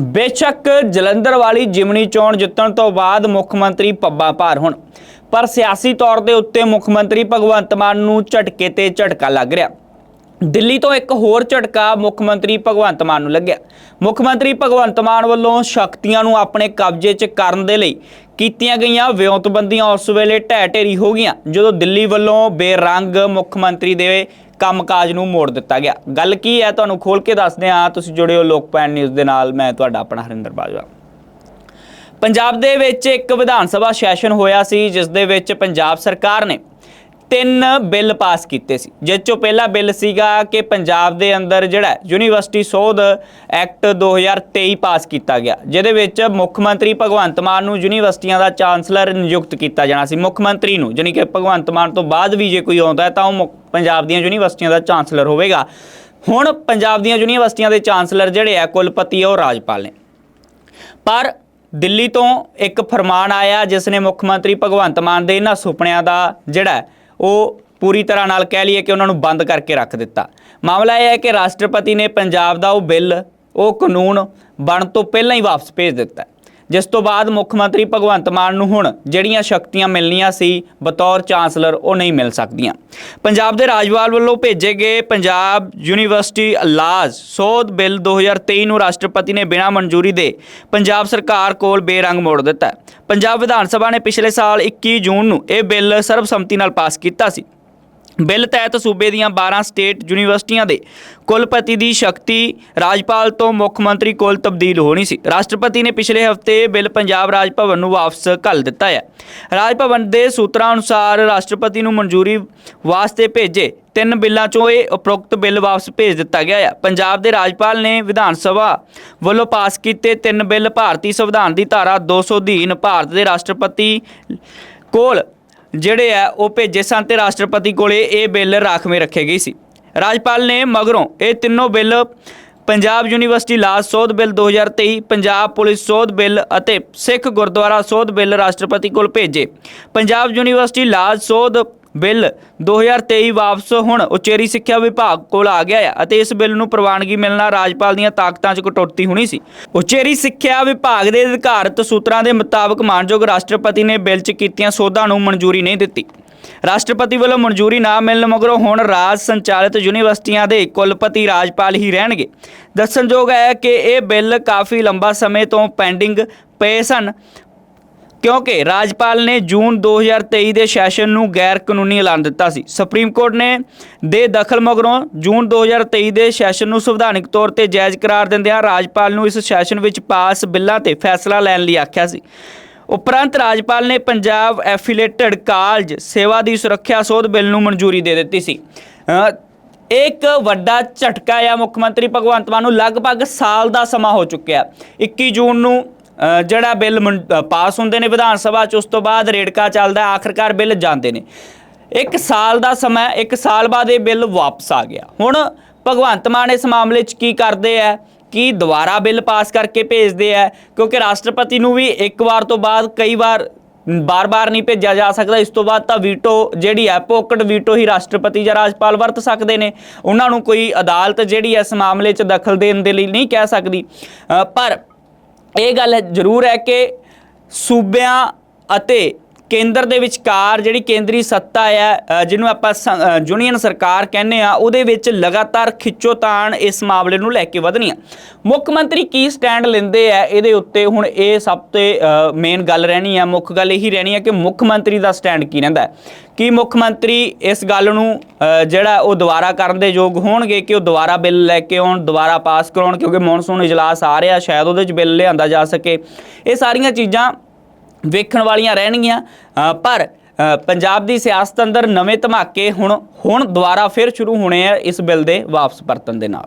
ਬੇਸ਼ੱਕ ਜਲੰਧਰ ਵਾਲੀ ਜਿਮਨੀ ਚੋਣ ਜਿੱਤਣ ਤੋਂ ਬਾਅਦ ਮੁੱਖ ਮੰਤਰੀ ਪੱਬਾ ਭਾਰ ਹੁਣ। ਪਰ ਸਿਆਸੀ ਤੌਰ ਦੇ ਉੱਤੇ ਮੁੱਖ ਮੰਤਰੀ ਭਗਵੰਤ ਮਾਨ ਨੂੰ ਝਟਕੇ ਤੇ ਝਟਕਾ ਲੱਗ ਰਿਹਾ। ਦਿੱਲੀ ਤੋਂ ਇੱਕ ਹੋਰ ਝਟਕਾ ਮੁੱਖ ਮੰਤਰੀ ਭਗਵੰਤ ਮਾਨ ਨੂੰ ਲੱਗਿਆ। ਮੁੱਖ ਮੰਤਰੀ ਭਗਵੰਤ ਮਾਨ ਵੱਲੋਂ ਸ਼ਕਤੀਆਂ ਨੂੰ ਆਪਣੇ ਕਬਜ਼ੇ 'ਚ ਕਰਨ ਦੇ ਲਈ ਕੀਤੀਆਂ ਗਈਆਂ ਵਿਉਂਤਬੰਦੀਆਂ ਉਸ ਵੇਲੇ ਢਹਿ ਢੇਰੀ ਹੋ ਗਈਆਂ, ਜਦੋਂ ਦਿੱਲੀ ਵੱਲੋਂ ਬੇਰੰਗ ਮੁੱਖ ਮੰਤਰੀ ਦੇ ਕੰਮਕਾਜ ਨੂੰ ਮੋੜ ਦਿੱਤਾ ਗਿਆ। ਗੱਲ ਕੀ ਹੈ ਤੁਹਾਨੂੰ ਖੋਲ ਕੇ ਦੱਸਦੇ ਹਾਂ। ਤੁਸੀਂ ਜੁੜੇ ਹੋ ਲੋਕਪਾਲ ਨਿਊਜ਼ ਦੇ ਨਾਲ। ਮੈਂ ਤੁਹਾਡਾ ਆਪਣਾ ਹਰਿੰਦਰ ਬਾਜਵਾ। ਪੰਜਾਬ ਦੇ ਵਿੱਚ ਇੱਕ ਵਿਧਾਨ ਸਭਾ ਸੈਸ਼ਨ ਹੋਇਆ ਸੀ, ਜਿਸ ਦੇ ਵਿੱਚ ਪੰਜਾਬ ਸਰਕਾਰ ਨੇ ਤਿੰਨ ਬਿੱਲ ਪਾਸ ਕੀਤੇ ਸੀ। ਜਿਸ ਚੋਂ ਪਹਿਲਾ ਬਿੱਲ ਸੀਗਾ ਕਿ ਪੰਜਾਬ ਦੇ ਅੰਦਰ ਜਿਹੜਾ ਯੂਨੀਵਰਸਿਟੀ ਸੋਧ ਐਕਟ 2023 ਪਾਸ ਕੀਤਾ ਗਿਆ, ਜਿਹਦੇ ਵਿੱਚ ਮੁੱਖ ਮੰਤਰੀ ਭਗਵੰਤ ਮਾਨ ਨੂੰ ਯੂਨੀਵਰਸਿਟੀਆਂ ਦਾ ਚਾਂਸਲਰ ਨਿਯੁਕਤ ਕੀਤਾ ਜਾਣਾ ਸੀ, ਮੁੱਖ ਮੰਤਰੀ ਨੂੰ, ਜਾਣੀ ਕਿ ਭਗਵੰਤ ਮਾਨ ਤੋਂ ਬਾਅਦ ਵੀ ਜੇ ਕੋਈ ਆਉਂਦਾ ਤਾਂ ਉਹ ਮੁੱਖ- ਪੰਜਾਬ ਦੀਆਂ ਯੂਨੀਵਰਸਿਟੀਆਂ ਦਾ ਚਾਂਸਲਰ ਹੋਵੇਗਾ। ਹੁਣ ਪੰਜਾਬ ਦੀਆਂ ਯੂਨੀਵਰਸਿਟੀਆਂ ਦੇ ਚਾਂਸਲਰ ਜਿਹੜੇ ਆ, ਕੁਲਪਤੀ ਆ, ਉਹ ਰਾਜਪਾਲ ਨੇ। ਪਰ ਦਿੱਲੀ ਤੋਂ ਇੱਕ ਫਰਮਾਨ ਆਇਆ, ਜਿਸ ਨੇ ਮੁੱਖ ਮੰਤਰੀ ਭਗਵੰਤ ਮਾਨ ਦੇ ਇਹਨਾਂ ਸੁਪਨਿਆਂ ਦਾ ਜਿਹੜਾ ਉਹ ਪੂਰੀ ਤਰ੍ਹਾਂ ਨਾਲ ਕਹਿ ਲਈਏ ਕਿ ਉਹਨਾਂ ਨੂੰ ਬੰਦ ਕਰਕੇ ਰੱਖ ਦਿੱਤਾ। ਮਾਮਲਾ ਇਹ ਹੈ ਕਿ ਰਾਸ਼ਟਰਪਤੀ ਨੇ ਪੰਜਾਬ ਦਾ ਉਹ ਬਿੱਲ, ਉਹ ਕਾਨੂੰਨ ਬਣ ਤੋਂ ਪਹਿਲਾਂ ਹੀ ਵਾਪਸ ਭੇਜ ਦਿੱਤਾ ਜਿਸ ਤੋਂ ਬਾਅਦ ਮੁੱਖ ਮੰਤਰੀ ਭਗਵੰਤ ਮਾਨ ਨੂੰ ਹੁਣ ਜਿਹੜੀਆਂ ਸ਼ਕਤੀਆਂ ਮਿਲਣੀਆਂ ਸੀ, ਬਤੌਰ ਚਾਂਸਲਰ ਉਹ ਨਹੀਂ ਮਿਲ ਸਕਦੀਆਂ। ਪੰਜਾਬ ਦੇ ਰਾਜਪਾਲ ਵੱਲੋਂ ਭੇਜੇ ਗਏ ਪੰਜਾਬ ਯੂਨੀਵਰਸਿਟੀ ਲਾਜ਼ ਸੋਧ ਬਿੱਲ 2023 ਨੂੰ ਰਾਸ਼ਟਰਪਤੀ ਨੇ ਬਿਨਾਂ ਮਨਜ਼ੂਰੀ ਦੇ ਪੰਜਾਬ ਸਰਕਾਰ ਕੋਲ ਬੇਰੰਗ ਮੋੜ ਦਿੱਤਾ ਪੰਜਾਬ ਵਿਧਾਨ ਸਭਾ ਨੇ ਪਿਛਲੇ ਸਾਲ 21 ਜੂਨ ਨੂੰ ਇਹ ਬਿੱਲ ਸਰਬਸੰਮਤੀ ਨਾਲ ਪਾਸ ਕੀਤਾ ਸੀ। ਬਿੱਲ ਤਹਿਤ ਸੂਬੇ ਦੀਆਂ 12 ਸਟੇਟ ਯੂਨੀਵਰਸਿਟੀਆਂ ਦੇ ਕੁਲਪਤੀ ਦੀ ਸ਼ਕਤੀ ਰਾਜਪਾਲ ਤੋਂ ਮੁੱਖ ਮੰਤਰੀ ਕੋਲ ਤਬਦੀਲ ਹੋਣੀ ਸੀ। ਰਾਸ਼ਟਰਪਤੀ ਨੇ ਪਿਛਲੇ ਹਫ਼ਤੇ ਬਿੱਲ ਪੰਜਾਬ ਰਾਜ ਭਵਨ ਨੂੰ ਵਾਪਸ ਘੱਲ ਦਿੱਤਾ ਹੈ। ਰਾਜ ਭਵਨ ਦੇ ਸੂਤਰਾਂ ਅਨੁਸਾਰ ਰਾਸ਼ਟਰਪਤੀ ਨੂੰ ਮਨਜ਼ੂਰੀ ਵਾਸਤੇ ਭੇਜੇ ਤਿੰਨ ਬਿੱਲਾਂ ਚੋਂ ਇਹ ਉਪਰੋਕਤ ਬਿੱਲ ਵਾਪਸ ਭੇਜ ਦਿੱਤਾ ਗਿਆ ਹੈ। ਪੰਜਾਬ ਦੇ ਰਾਜਪਾਲ ਨੇ ਵਿਧਾਨ ਸਭਾ ਵੱਲੋਂ ਪਾਸ ਕੀਤੇ ਤਿੰਨ ਬਿੱਲ ਭਾਰਤੀ ਸੰਵਿਧਾਨ ਦੀ ਧਾਰਾ 200 ਅਧੀਨ ਭਾਰਤ ਦੇ ਰਾਸ਼ਟਰਪਤੀ ਕੋਲ ਜਿਹੜੇ ਆ, ਉਹ ਭੇਜੇ ਸਨ ਤੇ ਰਾਸ਼ਟਰਪਤੀ ਕੋਲੇ ਇਹ ਬਿੱਲ ਰਾਖਵੇਂ ਰੱਖੇ ਗਏ ਸੀ। ਰਾਜਪਾਲ ਨੇ ਮਗਰੋਂ ਇਹ ਤਿੰਨੋਂ ਬਿੱਲ ਪੰਜਾਬ ਯੂਨੀਵਰਸਿਟੀ ਲਾਜ ਸੋਧ ਬਿੱਲ 2023 ਪੰਜਾਬ ਪੁਲਿਸ ਸੋਧ ਬਿੱਲ ਅਤੇ ਸਿੱਖ ਗੁਰਦੁਆਰਾ ਸੋਧ ਬਿੱਲ ਰਾਸ਼ਟਰਪਤੀ ਕੋਲ ਭੇਜੇ। ਪੰਜਾਬ ਯੂਨੀਵਰਸਿਟੀ ਲਾਜ ਸੋਧ ਬਿੱਲ 2023 ਵਾਪਸ ਹੁਣ ਉਚੇਰੀ ਸਿੱਖਿਆ ਵਿਭਾਗ ਕੋਲ ਆ ਗਿਆ ਹੈ ਅਤੇ ਇਸ ਬਿੱਲ ਨੂੰ ਪ੍ਰਵਾਨਗੀ ਮਿਲਣਾ ਰਾਜਪਾਲ ਦੀਆਂ ਤਾਕਤਾਂ 'ਚ ਕਟੌਤੀ ਹੋਣੀ ਸੀ। ਉਚੇਰੀ ਸਿੱਖਿਆ ਵਿਭਾਗ ਦੇ ਅਧਿਕਾਰਤ ਸੂਤਰਾਂ ਦੇ ਮੁਤਾਬਕ ਮਾਨਯੋਗ ਰਾਸ਼ਟਰਪਤੀ ਨੇ ਬਿੱਲ 'ਚ ਕੀਤੀਆਂ ਸੋਧਾਂ ਨੂੰ ਮਨਜ਼ੂਰੀ ਨਹੀਂ ਦਿੱਤੀ। ਰਾਸ਼ਟਰਪਤੀ ਵੱਲੋਂ ਮਨਜ਼ੂਰੀ ਨਾ ਮਿਲਣ ਮਗਰੋਂ ਹੁਣ ਰਾਜ ਸੰਚਾਲਿਤ ਯੂਨੀਵਰਸਿਟੀਆਂ ਦੇ ਕੁਲਪਤੀ ਰਾਜਪਾਲ ਹੀ ਰਹਿਣਗੇ। ਦੱਸਣਯੋਗ ਹੈ ਕਿ ਇਹ ਬਿੱਲ ਕਾਫੀ ਲੰਬਾ ਸਮੇਂ ਤੋਂ ਪੈਂਡਿੰਗ ਪਏ ਸਨ। ਕਿਉਂਕਿ ਰਾਜਪਾਲ ਨੇ ਜੂਨ 2023 ਦੇ ਸੈਸ਼ਨ ਨੂੰ ਗੈਰ ਕਾਨੂੰਨੀ ਐਲਾਨ ਦਿੱਤਾ ਸੀ। ਸੁਪਰੀਮ ਕੋਰਟ ਨੇ ਦੇ ਦਖਲ ਮਗਰੋਂ ਜੂਨ 2023 ਦੇ ਸੈਸ਼ਨ ਨੂੰ ਸੰਵਿਧਾਨਿਕ ਤੌਰ ਤੇ ਜਾਇਜ਼ ਕਰਾਰ ਦਿੰਦਿਆਂ ਰਾਜਪਾਲ ਨੂੰ ਇਸ ਸੈਸ਼ਨ ਵਿੱਚ ਪਾਸ ਬਿੱਲਾਂ ਤੇ ਫੈਸਲਾ ਲੈਣ ਲਈ ਆਖਿਆ ਸੀ। ਉਪਰੰਤ ਰਾਜਪਾਲ ਨੇ ਪੰਜਾਬ ਐਫੀਲੇਟਡ ਕਾਲਜ ਸੇਵਾ ਦੀ ਸੁਰੱਖਿਆ ਸੋਧ ਬਿੱਲ ਨੂੰ ਮਨਜ਼ੂਰੀ ਦੇ ਦਿੱਤੀ ਸੀ। ਅ, ਇੱਕ ਵੱਡਾ ਝਟਕਾ ਆ ਮੁੱਖ ਮੰਤਰੀ ਭਗਵੰਤ ਮਾਨ ਨੂੰ ਲਗਭਗ ਸਾਲ ਦਾ ਸਮਾਂ ਹੋ ਚੁੱਕਿਆ। 21 ਜੂਨ ਨੂੰ ਜਿਹੜਾ ਬਿੱਲ ਮਨ- ਪਾਸ ਹੁੰਦੇ ਨੇ ਵਿਧਾਨ ਸਭਾ ਚ ਉਸ ਤੋਂ ਬਾਅਦ ਰੇੜਕਾ ਚੱਲਦਾ ਹੈ, ਆਖਰਕਾਰ ਬਿੱਲ ਜਾਂਦੇ ਨੇ। ਇੱਕ ਸਾਲ ਦਾ ਸਮਾਂ ਇੱਕ ਸਾਲ ਬਾਅਦ ਇਹ ਬਿੱਲ ਵਾਪਸ ਆ ਗਿਆ। ਹੁਣ ਭਗਵੰਤ ਮਾਨ ਇਸ ਮਾਮਲੇ 'ਚ ਕੀ ਕਰਦੇ ਆ? ਕੀ ਦੁਬਾਰਾ ਬਿੱਲ ਪਾਸ ਕਰਕੇ ਭੇਜਦੇ ਆ? ਕਿਉਂਕਿ ਰਾਸ਼ਟਰਪਤੀ ਨੂੰ ਵੀ ਇੱਕ ਵਾਰ ਤੋਂ ਬਾਅਦ ਕਈ ਵਾਰ ਬਾਰ-ਬਾਰ ਨਹੀਂ ਭੇਜਿਆ ਜਾ ਸਕਦਾ। ਇਸ ਤੋਂ ਬਾਅਦ ਤਾਂ ਵੀਟੋ ਜਿਹੜੀ ਹੈ ਪੋਕਟ ਵੀਟੋ ਹੀ ਰਾਸ਼ਟਰਪਤੀ ਜਾਂ ਰਾਜਪਾਲ ਵਰਤ ਸਕਦੇ ਨੇ। ਉਹਨਾਂ ਨੂੰ ਕੋਈ ਅਦਾਲਤ ਜਿਹੜੀ ਇਸ ਮਾਮਲੇ 'ਚ ਦਖਲ ਦੇਣ ਦੇ ਲਈ ਨਹੀਂ ਕਹਿ ਸਕਦੀ। ਪਰ ਇਹ ਗੱਲ ਜ਼ਰੂਰ ਹੈ ਕਿ ਸੂਬਿਆਂ ਅਤੇ ਕੇਂਦਰ ਦੇ ਵਿਚਕਾਰ ਜਿਹੜੀ ਕੇਂਦਰੀ ਸੱਤਾ ਹੈ ਜਿਹਨੂੰ ਆਪਾਂ ਸ- ਯੂਨੀਅਨ ਸਰਕਾਰ ਕਹਿੰਦੇ ਆ, ਉਹਦੇ ਵਿੱਚ ਲਗਾਤਾਰ ਖਿੱਚੋਤਾਣ ਇਸ ਮਾਮਲੇ ਨੂੰ ਲੈ ਕੇ ਵਧਣੀ ਆ ਮੁੱਖ ਮੰਤਰੀ ਕੀ ਸਟੈਂਡ ਲੈਂਦੇ ਆ? ਇਹਦੇ ਉੱਤੇ ਹੁਣ ਇਹ ਸਭ ਤੋਂ ਮੇਨ ਗੱਲ ਰਹਿਣੀ ਆ, ਮੁੱਖ ਗੱਲ ਇਹੀ ਰਹਿਣੀ ਆ ਕਿ ਮੁੱਖ ਮੰਤਰੀ ਦਾ ਸਟੈਂਡ ਕੀ ਰਹਿੰਦਾ ਹੈ। ਕੀ ਮੁੱਖ ਮੰਤਰੀ ਇਸ ਗੱਲ ਨੂੰ ਜਿਹੜਾ ਉਹ ਦੁਬਾਰਾ ਕਰਨ ਦੇ ਯੋਗ ਹੋਣਗੇ ਕਿ ਉਹ ਦੁਬਾਰਾ ਬਿੱਲ ਲੈ ਕੇ ਆਉਣ, ਦੁਬਾਰਾ ਪਾਸ ਕਰਾਉਣ? ਕਿਉਂਕਿ ਮੌਨਸੂਨ ਇਜਲਾਸ ਆ ਰਿਹਾ, ਸ਼ਾਇਦ ਉਹਦੇ 'ਚ ਬਿੱਲ ਲਿਆਂਦਾ ਜਾ ਸਕੇ। ਇਹ ਸਾਰੀਆਂ ਚੀਜ਼ਾਂ ਵੇਖਣ ਵਾਲੀਆਂ ਰਹਿਣਗੀਆਂ। ਪਰ ਪੰਜਾਬ ਦੀ ਸਿਆਸਤ ਅੰਦਰ ਨਵੇਂ ਧਮਾਕੇ ਹੁਣ ਹੁਣ ਦੁਬਾਰਾ ਫਿਰ ਸ਼ੁਰੂ ਹੋਣੇ ਆ ਇਸ ਬਿੱਲ ਦੇ ਵਾਪਸ ਪਰਤਣ ਦੇ ਨਾਲ।